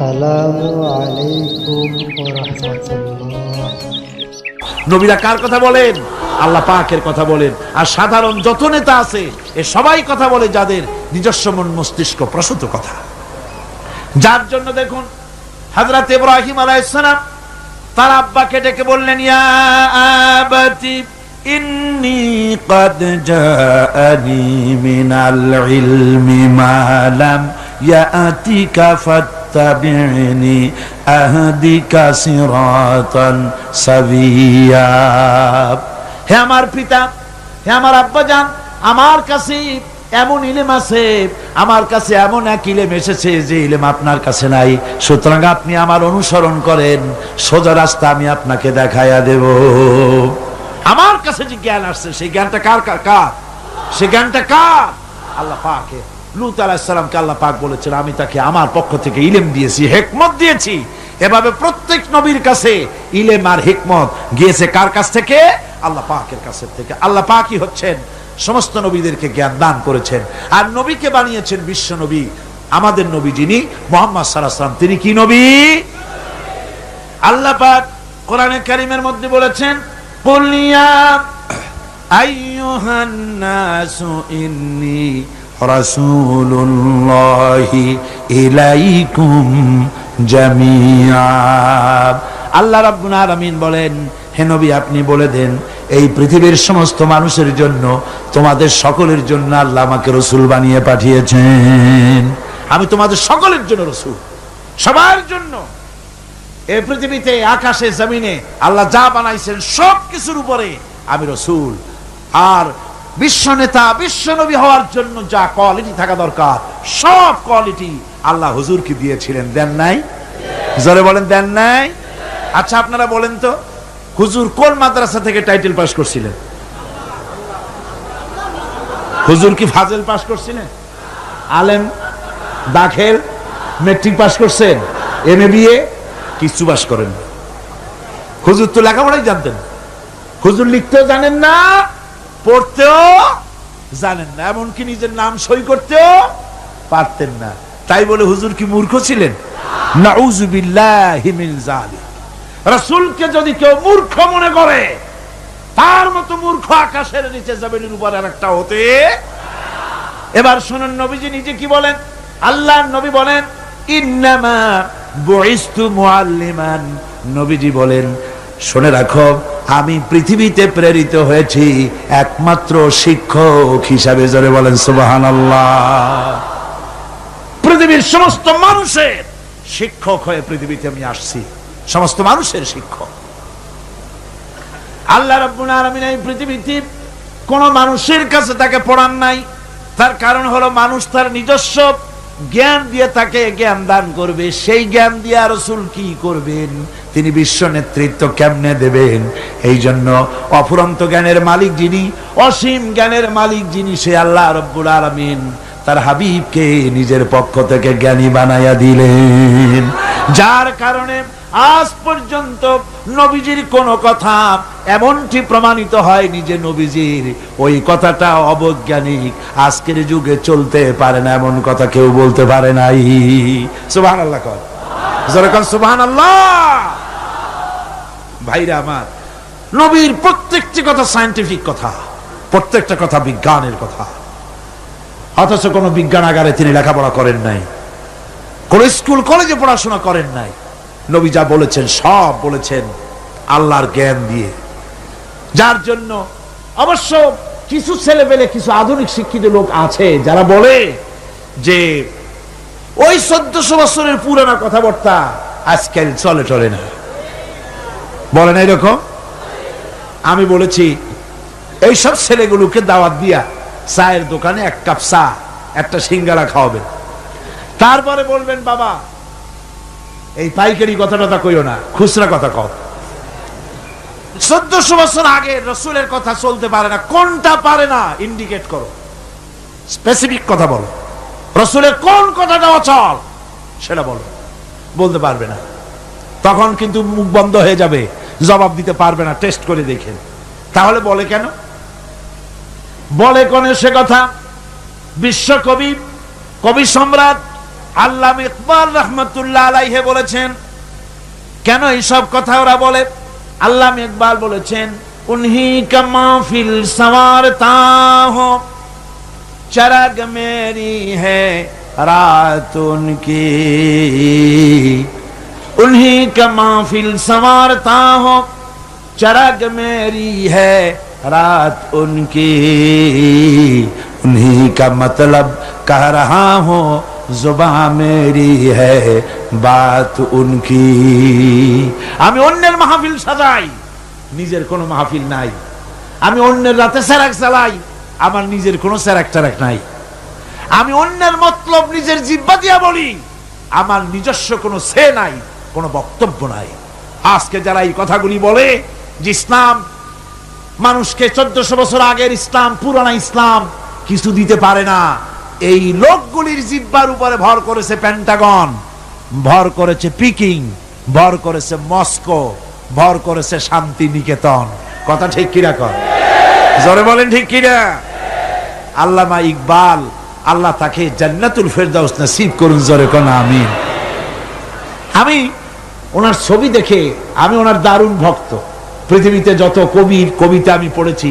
আসসালামু আলাইকুম রহমতুল্লাহ নবীরা কার কথা বলেন আল্লাহ পাকের কথা বলেন আর সাধারণ যত নেতা আছে এ সবাই কথা বলে যাদের নিজস্ব মন মস্তিষ্ক প্রসূত কথা যার জন্য দেখুন হযরত ইব্রাহিম আলাইহিসসালাম তার আব্বাকে ডেকে বললেন ইয়া আবাতি ইন্নী قد جاءني من العلم ما لم يأتك আহদিকা সিরাতান সাবিয়া হে আমার পিতা, হে আমার আব্বা জান আমার কাছে এমন ইলেম আছে, আমার কাছে এমন এক ইলেম এসেছে যে ইলেম আপনার কাছে নাই। সুতরাং আপনি আমার অনুসরণ করেন, সোজা রাস্তা আমি আপনাকে দেখাইয়া দেব। আমার কাছে যে জ্ঞান আসছে, সেই জ্ঞানটা কার কার সে জ্ঞানটা কার? আল্লাহ পাকে লুত আলাহিসাল্লামকে আল্লাহ পাক বলেছেন, আমি তাকে আমার পক্ষ থেকে ইলেম দিয়েছি, হেকমত দিয়েছি। এভাবে প্রত্যেক নবীর কাছে ইলেম আর গিয়েছে কার কাছ থেকে? আল্লাহ পাকের কাছে থেকে। আল্লাহ পাকই হচ্ছেন, সমস্ত নবীদেরকে জ্ঞান দান করেছেন। আর নবীকে বানিয়েছেন বিশ্ব নবী। আমাদের নবী যিনি মোহাম্মদ সালাম তিনি কি নবী? আল্লাহ পাক কোরআনে কারিমের মধ্যে বলেছেন কলিয়া ইন্নী ইলাইকুম আল্লাহ রাব্বুল আলামিন বলেন হেনবি আপনি বলে দেন, এই পৃথিবীর সমস্ত মানুষের জন্য, তোমাদের সকলের জন্য আল্লাহ আমাকে রসুল বানিয়ে পাঠিয়েছেন। আমি তোমাদের সকলের জন্য রসুল, সবার জন্য। এ পৃথিবীতে, আকাশে, জমিনে, আল্লাহ যা বানাইছেন সব কিছুর উপরে আমি রসুল। আর বিশ্ব নেতা, বিশ্ব নবী হওয়ার জন্য যা কোয়ালিটি থাকা দরকার, সব কোয়ালিটি আল্লাহ হুজুরকে দিয়েছিলেন। দেন নাই? জোরে বলেন, দেন নাই? আচ্ছা আপনারা বলেন তো, হুজুর কোন মাদ্রাসা থেকে টাইটেল পাস করছিলেন? হুজুর কি ফাজেল পাস করছিলেন? আলেম, দাখেল মেট্রিক পাস করছেন? এম এ বিএ কিছু বাস করেন। হুজুর তো লেখাপড়াই জানতেন। হুজুর লিখতেও জানেন না পড়তেও জানেন না, এমনকি নিজের নাম সই করতেও পারতেন না। তাই বলে হুজুর কি মূর্খ ছিলেন? রাসূলকে যদি কেউ মূর্খ মনে করে, তার মতো মূর্খ আকাশের নিচে জমিনের উপর একটা হতে এবার শুনুন নবীজি নিজে কি বলেন? আল্লাহ নবী বলেন, ইন্নামা বুইস্তু মুআল্লিমান। নবীজি বলেন শুনে রাখো, আমি পৃথিবীতে প্রেরিত হয়েছি একমাত্র শিক্ষক হিসাবে জোরে বলেন সুবহানাল্লাহ। পৃথিবীর সমস্ত মানুষের শিক্ষক হয়ে পৃথিবীতে আমি আসছি, সমস্ত মানুষের শিক্ষক। আল্লাহ রাব্বুল আলামিন এই পৃথিবীতে কোন মানুষের কাছে তাকে পড়ান নাই, তার কারণ হলো মানুষ তার নিজস্ব জ্ঞান দিয়ে তাকে জ্ঞান দান করবে, সেই জ্ঞান দিয়ে রসুল কি করবেন? তিনি বিশ্ব নেতৃত্ব কেমনে দেবেন? এই জন্য অফুরন্ত জ্ঞানের মালিক যিনি, অসীম জ্ঞানের মালিক যিনি, সে আল্লাহ রব্বুল আলামিন তার হাবিবকে নিজের পক্ষ থেকে জ্ঞানী বানাইয়া দিলেন। যার কারণে আজ পর্যন্ত নবীজির কোন কথা এমনটি প্রমাণিত হয়নি যে নবীজির ওই কথাটা অবৈজ্ঞানিক, আজকের যুগে চলতে পারে না এমন কথা কেউ বলতে পারে নাই। সুবাহ আল্লাহ কর সুবাহ আল্লাহ ভাইরা আমার, নবীর প্রত্যেকটি কথা সায়েন্টিফিক কথা, প্রত্যেকটা কথা বিজ্ঞানের কথা। অথচ কোনো বিজ্ঞানাগারে তিনি লেখাপড়া করেন নাই, কোন স্কুল, কলেজে পড়াশোনা করেন নাই। নবী যা বলেছেন, সব বলেছেন আল্লাহর জ্ঞান দিয়ে। যার জন্য অবশ্য কিছু ছেলে পেলে, কিছু আধুনিক শিক্ষিত লোক আছে যারা বলে যে, ওই চোদ্দশো বছরের পুরানা কথাবার্তা আজকাল চলে চলে না। বলেন এরকম? আমি বলেছি এইসব ছেলেগুলোকে দাওয়াত দিয়া চায়ের দোকানে এক কাপ চা, একটা সিঙ্গারা খাওয়াবেন। তারপরে বলবেন, বাবা, এই পাইকারি কথা কথাটা কইও না, খুচরা কথা কও। চোদ্দশো বছর আগে রসুলের কথা চলতে পারে না, কোনটা পারে না ইন্ডিকেট করো। স্পেসিফিক কথা বলো। রসুলের কোন কথাটা অচল, সেটা বলো। বলতে পারবে না। তখন কিন্তু মুখ বন্ধ হয়ে যাবে। জবাব দিতে পারবে না টেস্ট করে দেখেন তাহলে বলে কেন? বলে কোন সে কথা? বিশ্বকবি কবি সম্রাট আল্লাহ ইকবাল রহমতুল্লাহ আলাইহে বলেছেন, কেন এইসব কথা ওরা বলে? আল্লাহ ইকবাল বলেছেন, উনহি কামাফিল সওয়ার তাহ, চরগ মেরি হে রাত উনকি उन्हीं का महफिल संवारता हो चरग मेरी है रात उनकी उन्हीं का मतलब कह रहा हूँ जुबा मेरी है बात उनकी আমি অন্যের মাহফিল সাজাই নিজের কোনো মাহফিল নাই আমি অন্যের রাতে সেরাক চালাই আমার নিজের কোনো সেরাক টেরাক নাই আমি অন্যের মতলব নিজের জিব্বা দিয়া বলি আমার নিজস্ব কোনো সে নাই কোনো বক্তব্য নাই। আজকে যারা এই কথাগুলি বলে যে ইসলাম, মানুষকে চোদ্দশো বছর আগের ইসলাম, পুরানা ইসলাম কিছু দিতে পারে না। এই লোকগুলির জিব্বার উপরে ভর করেছে প্যান্টাগন ভর করেছে পিকিং ভর করেছে মস্কো ভর করেছে শান্তি নিকেতন কথা ঠিক কিরা কর জোরে বলেন ঠিক কিনা? আল্লামা ইকবাল, আল্লাহ তাকে জান্নাতুল ফেরদাউস নসিব করুন, জোরে কোন, আমিন। আমি ওনার ছবি দেখে আমি ওনার দারুণ ভক্ত। পৃথিবীতে যত কবির কবিতা আমি পড়েছি,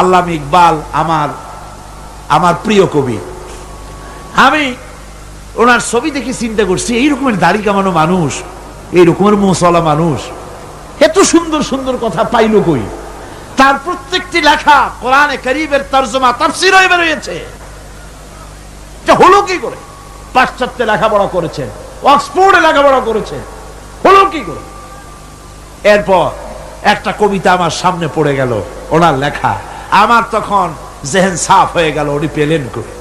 আল্লাহ ইকবাল আমার আমার প্রিয় কবি। আমি ওনার ছবি দেখে চিন্তা করছি, এই রকমের দাড়ি কামানো মানুষ, এই রকমের মশলা মানুষ, এত সুন্দর সুন্দর কথা পাইল কই? তার প্রত্যেকটি লেখা কোরআনে করিবের তর্জমা, তাফসির হয়ে বেরিয়েছে হলো কি করে? পাশ্চাত্যে লেখাপড়া করেছেন, অক্সফোর্ডে লেখাপড়া করেছেন হলো কি করে এরপর একটা কবিতা আমার সামনে পড়ে গেল ওনার লেখা আমার তখন জেহেন সাফ হয়ে গেল উনি পেলেন করে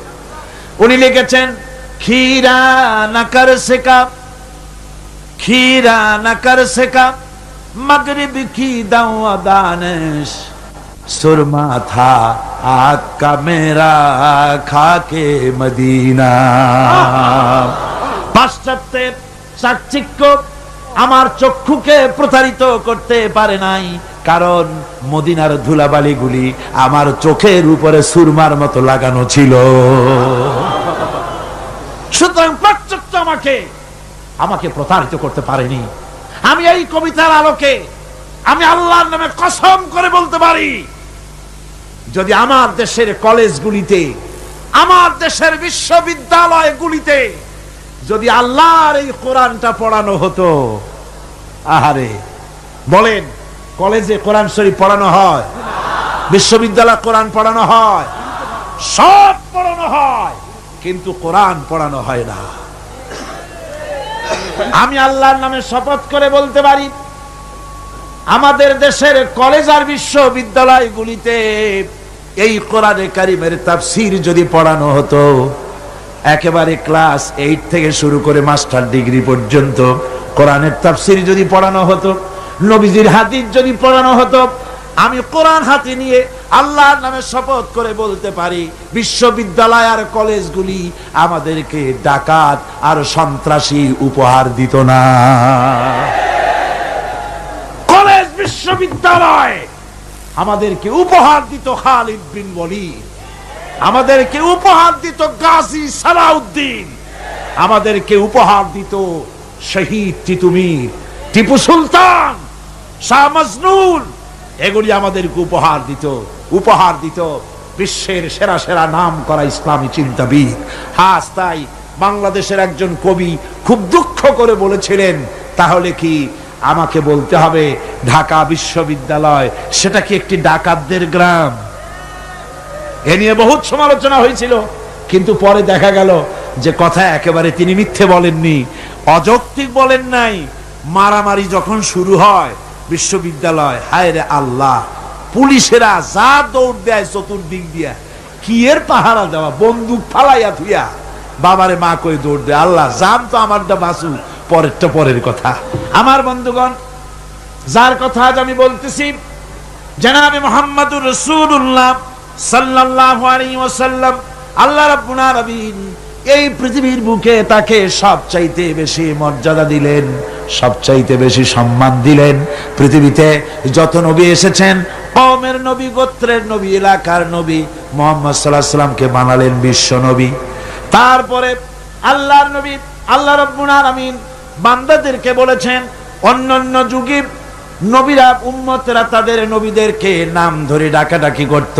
উনি লিখেছেন খীরা নাকার শেখা খীরা নাকার শেখা मगरिब की दवा दानिश सुरमा था आग का मेरा खाके मदीना পাশ্চাত্যের চাকচিক্য আমার চক্ষুকে প্রতারিত করতে পারে নাই, কারণ মদিনার ধুলাবালিগুলি আমার চোখের উপরে সুরমার মতো লাগানো ছিল। সুতরাং পাশ্চাত্য আমাকে আমাকে প্রতারিত করতে পারেনি। আমি এই কবিতার আলোকে, আমি আল্লাহর নামে কসম করে বলতে পারি, যদি আমার দেশের কলেজগুলিতে, আমার দেশের বিশ্ববিদ্যালয়গুলিতে যদি আল্লাহর এই কোরআনটা পড়ানো হতো, আহারে, বলেন, কলেজে কোরআন শরীফ পড়ানো হয়, বিশ্ববিদ্যালয় কোরআন পড়ানো হয়, সব পড়ানো হয়, কিন্তু কোরআন পড়ানো হয় না। আমি আল্লাহর নামে শপথ করে বলতে পারি, আমাদের দেশের কলেজ আর বিশ্ববিদ্যালয়গুলিতে এই কোরআনে কারিমের তাফসির যদি পড়ানো হতো একেবারে ক্লাস এইট থেকে শুরু করে মাস্টার ডিগ্রি পর্যন্ত। কোরআনের তাফসির যদি পড়ানো হতো, নবীজির হাদিস যদি পড়ানো হতো, আমি কোরআন হাতে নিয়ে আল্লাহর নামে শপথ করে বলতে পারি, বিশ্ববিদ্যালয় আর কলেজগুলি আমাদেরকে ডাকাত আর সন্ত্রাসী উপহার দিত না। কলেজ, বিশ্ববিদ্যালয় আমাদেরকে উপহার দিত খালিদ বিন ওয়ালিদ। আমাদেরকে উপহার দিত গাজী সালাউদ্দিন। আমাদেরকে উপহার দিত শহীদ তিতুমির টিপু সুলতান, শাহ এগুলি আমাদেরকে উপহার দিত উপহার দিত বিশ্বের সেরা সেরা নাম করা ইসলামী চিন্তাবিদ। হাস তাই বাংলাদেশের একজন কবি খুব দুঃখ করে বলেছিলেন, তাহলে কি আমাকে বলতে হবে ঢাকা বিশ্ববিদ্যালয়? সেটা কি একটি ডাকাতদের গ্রাম? এ নিয়ে বহুত সমালোচনা হয়েছিল। কিন্তু পরে দেখা গেল যে কথা একেবারে তিনি মিথ্যে বলেননি। অযৌক্তিক বলেন নাই। মারামারি যখন শুরু হয়, বিশ্ববিদ্যালয় হায় রে আল্লাহ, পুলিশেরা যা দৌড় দেয় চতুর্দিক দিয়া, কি এর পাহারা দেওয়া, বন্দুক ফালাইয়া থুইয়া বাবারে মা কই দৌড় দেয়? আল্লাহ জান তো আমারটা বাসু পরেরটা পরের কথা। আমার বন্ধুগণ, যার কথা আজ আমি বলতেছি, জনাবে মোহাম্মদুর রসুল্লাহ সাল্লাল্লাহু আলাইহি ওয়াসাল্লাম, আল্লাহ রাব্বুল আলামিন এই পৃথিবীর বুকে তাকে সবচাইতে বেশি মর্যাদা দিলেন, সবচাইতে বেশি সম্মান দিলেন। পৃথিবীতে যত নবী এসেছেন কমের নবী, গোত্রের নবী, এলাকার নবী, মোহাম্মদ সাল্লাহ সাল্লামকে বানালেন বিশ্ব নবী। তারপরে আল্লাহর নবী, আল্লাহ রব্বুল আলামিন বান্দাদেরকে বলেছেন, অন্যান্য যুগে নবীরা উম্মতেরা তাদের নবীদেরকে নাম ধরে ডাকাডাকি করত।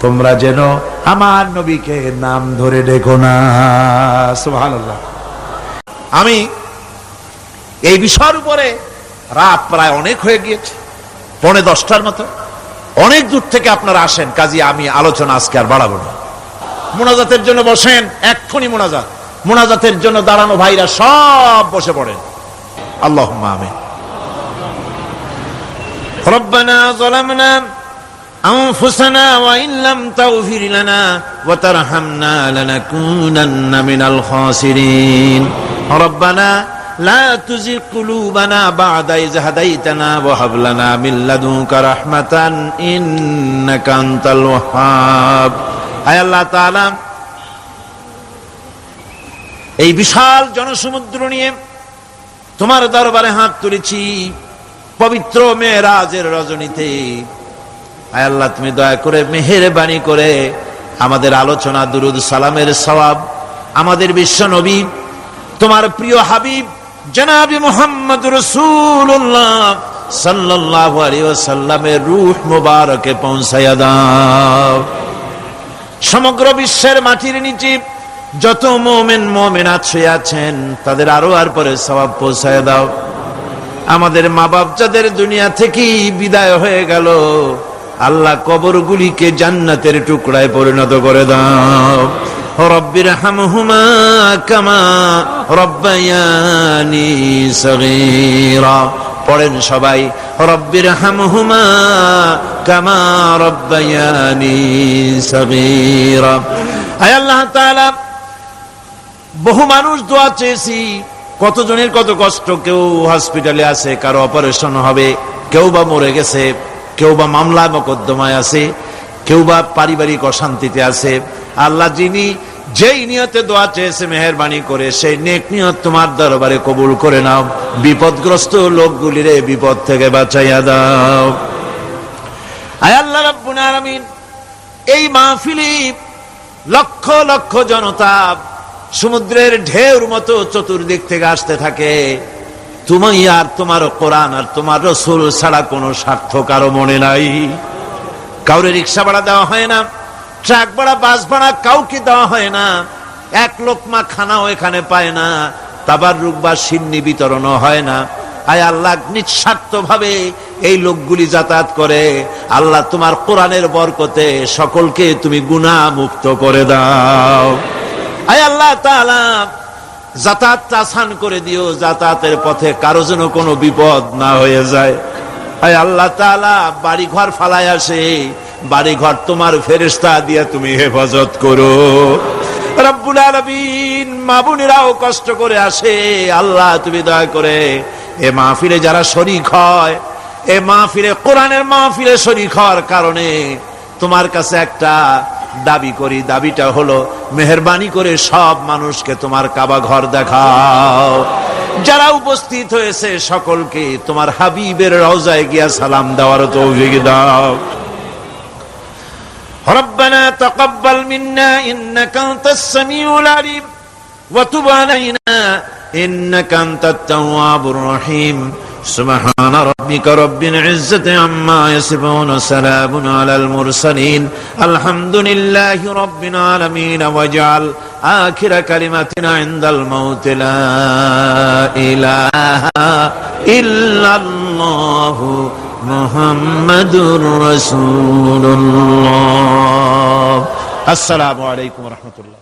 তোমরা যেন আমার নবীকে নাম ধরে ডেকো না। আমি এই বিষয়ের উপরে রাত প্রায় অনেক হয়ে গিয়েছে, পৌনে দশটার মতো। অনেক দূর থেকে আপনারা আসেন, কাজী আমি আলোচনা আজকে আর বাড়াবো না। মোনাজাতের জন্য বসেন, এক্ষুনি মোনাজাত। মোনাজাতের জন্য দাঁড়ানো ভাইরা সব বসে পড়েন। আল্লাহ আমিন। ربنا ظلمنا أنفسنا وإن لم تغفر لنا وترحمنا لنكونن من الخاسرين ربنا لا تزغ قلوبنا بعد إذ هديتنا وهب لنا من لدنك رحمة إنك أنت الوهاب أي الله تعالى এই বিশাল জনসমুদ্র নিয়ে তোমার দরবারে হাত তুলেছি পবিত্র মেয়েরাজের রজনীতে। আয় আল্লাহ, তুমি দয়া করে মেহেরবানি করে আমাদের আলোচনা, দুরুদ, সালামের সওয়াব, আমাদের বিশ্ব নবী, তোমার প্রিয় হাবিব, জনাবি মোহাম্মদ রসুল্লাহ সাল্লাল্লাহু আলাইহি ওয়াসাল্লামের রূহ মুবারকে পৌঁছায়া দাও। সমগ্র বিশ্বের মাটির নিচে যত মোমেন মোমেন আছে আছেন, তাদের আরও আর পরে সবাব পৌঁছায় দাও। আমাদের মা বাপ যাদের দুনিয়া থেকেই বিদায় হয়ে গেল। আল্লাহ কবরগুলিকে জান্নাতের টুকরায় পরিণত করে দাও। রব্বির হামহুমা কামা রব্বায়ানি সগীরা। পড়েন সবাই রব্বির হামহুমা কামা রব্বায়ানি সগীরা। আয় আল্লাহ তাআলা, বহু মানুষ দোয়া চেয়েছি কতজনের কত কষ্ট? কেউ হসপিটালে আছে, কারও অপারেশন হবে, কেউ বা মরে গেছে, কেউ বা মামলা মকদ্দমায় আছে, কেউ বা পারিবারিক অশান্তিতে আছে। আল্লাহ যিনি যেই নিয়তে দোয়া চেয়েছে, মেহরবানি করে, সেই নেক নিয়ত তোমার দরবারে কবুল করে নাও। বিপদগ্রস্ত লোকগুলির বিপদ থেকে বাঁচাইয়া দাও। আয় আল্লাহ রাব্বুল আলামিন, এই মাহফিলি লক্ষ লক্ষ জনতা সমুদ্রের ঢেউর মতো চতুর্দিক থেকে আসতে থাকে। তুমি আর তোমার কোরআন আর তোমার রসুল ছাড়া কোনো স্বার্থ কারও মনে নাই। কাউরে রিক্সা ভাড়া দেওয়া হয় না, ট্রাক ভাড়া, বাস ভাড়া কাউকে দেওয়া হয় না। এক লোকমা খানাও এখানে পায় না তাবার রূপ বা সিন্নি বিতরণও হয় না। আয় আল্লাহ নিঃস্বার্থ ভাবে এই লোকগুলি যাতায়াত করে। আল্লাহ তোমার কোরআনের বরকতে সকলকে তুমি গুণা মুক্ত করে দাও। আয় আল্লাহ তাআলা যাতায়াত আসান করে দিও, যাতায়াতের পথে কারও যেন কোনো বিপদ না হয়ে যায়। আয় আল্লাহ তাআলা বাড়ি ঘর ফালায় আসে বাড়ি ঘর তোমার ফেরেশতা দিয়ে তুমি হেফাজত করো। রব্বুল কষ্ট করে আসে। আল্লাহ তুমি দয়া করে এ মাহফিলে যারা শরিক হয়, এ মাহফিলে, কোরআনের মাহফিলে শরিক হওয়ার কারণে তোমার কাছে একটা দাবি করি। দাবিটা হলো মেহরবানি করে সব মানুষকে তোমার কাবা ঘর দেখাও যারা উপস্থিত হয়েছে সকলকে তোমার হাবিবের রওজায় গিয়া সালাম দেওয়ার তৌফিক দাও ربنا تقبل منا انك انت السميع العليم وتب علينا انك انت التواب الرحيم سبحان ربك رب العزة عما يصفون سلام على المرسلين الحمد لله رب العالمين واجعل آخر كلمتنا عند الموت لا إله إلا الله محمد رسول الله السلام عليكم ورحمة الله